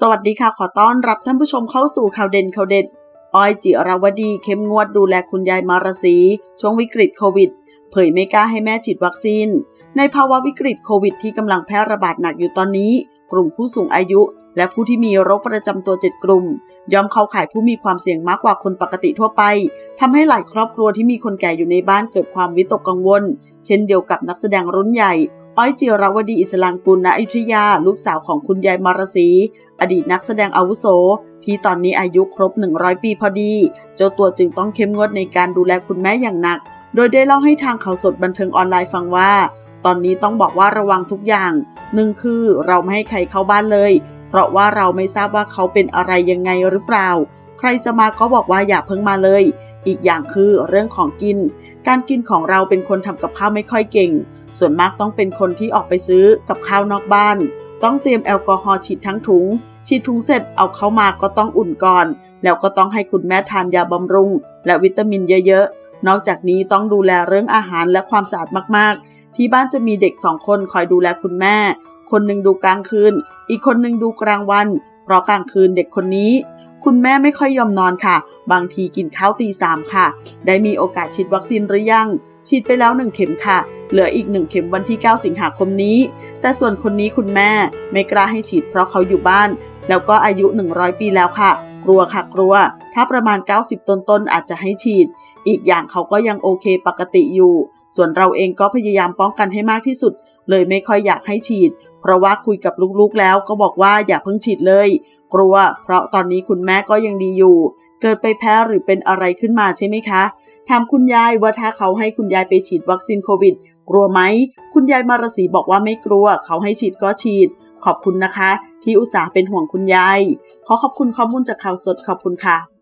สวัสดีค่ะ ขอต้อนรับท่านผู้ชมเข้าสู่ข่าวเด่นข่าวเด็ด อ้อยจิราวดีเข้มงวดดูแลคุณยายมารสี ช่วงวิกฤตโควิด เผยไม่กล้าให้แม่ฉีดวัคซีน ในภาวะวิกฤตโควิดที่กำลังแพร่ระบาดหนักอยู่ตอนนี้ กลุ่มผู้สูงอายุ และผู้ที่มีโรคประจำตัว 7 กลุ่ม ย่อมเข้าข่ายผู้มีความเสี่ยงมากกว่าคนปกติทั่วไปทำให้หลายครอบครัวที่มีคนแก่อยู่ในบ้านเกิดความวิตกกังวล เช่นเดียวกับนักแสดงรุ่นใหญ่ อ้อยจิรวดีอิสลางกุลณอยุธยา ลูกสาวของคุณยายมารสี อดีตนักแสดงอาวุโส ที่ตอนนี้อายุครบ 100 ปีพอดี เจ้าตัวจึงต้องเข้มงวดในการดูแลคุณแม่อย่างหนัก โดยได้เล่าให้ทางข่าวสดบันเทิงออนไลน์ฟังว่า ตอนนี้ต้องบอกว่าระวังทุกอย่างหนึ่งคือเราไม่ให้ใครเข้าบ้านเลย เพราะว่าเราไม่ทราบว่าเขาเป็นอะไรยังไงหรือเปล่า ใครจะมาก็บอกว่าอย่าเพิ่งมาเลย อีกอย่างคือเรื่องของกิน การกินของเราเป็นคนทำกับข้าวไม่ค่อยเก่ง ส่วนมากต้องเป็นคนที่ออกไปซื้อกับข้าวนอกบ้าน ต้องเตรียมแอลกอฮอล์ฉีดทั้งถุง ฉีดถุงเสร็จเอาเข้ามาก็ต้องอุ่นก่อน แล้วก็ต้องให้คุณแม่ทานยาบำรุง และวิตามินเยอะๆ นอกจากนี้ต้องดูแลเรื่องอาหารและความสะอาดมากๆ ที่บ้านจะมีเด็กสองคนคอยดูแลคุณแม่ คนหนึ่งดูกลางคืน อีกคนหนึ่งดูกลางวัน เพราะกลางคืนเด็กคนนี้คุณแม่ไม่ค่อยยอมนอนค่ะ บางทีกินข้าวตีสามค่ะ ได้มีโอกาสฉีดวัคซีนหรือยัง ฉีดไปแล้วหนึ่งเข็มค่ะ เหลืออีกหนึ่งเข็มวันที่ 9 สิงหาคมนี้ แต่ส่วนคนนี้คุณแม่ไม่กล้าให้ฉีดเพราะเขาอยู่บ้าน แล้วก็อายุ 100 ปีแล้วค่ะ กลัวค่ะกลัว ถ้าประมาณ 90 ต้นๆอาจจะให้ฉีด อีกอย่างเขาก็ยังโอเคปกติอยู่ ส่วนเราเองก็พยายามป้องกันให้มากที่สุด เลยไม่ค่อยอยากให้ฉีด เพราะว่าคุยกับลูกๆแล้วก็บอกว่าอย่าเพิ่งฉีดเลย กลัว เพราะตอนนี้คุณแม่ก็ยังดีอยู่ เกิดไปแพ้หรือเป็นอะไรขึ้นมาใช่ไหมคะถามคุณยายว่าถ้าเขาให้คุณยายไปฉีดวัคซีนโควิด กลัวไหม คุณยายมารสีบอกว่าไม่กลัว เขาให้ฉีดก็ฉีด ขอบคุณนะคะ ที่อุตส่าห์เป็นห่วงคุณยาย ขอขอบคุณข้อมูลจากข่าวสดขอบคุณค่ะ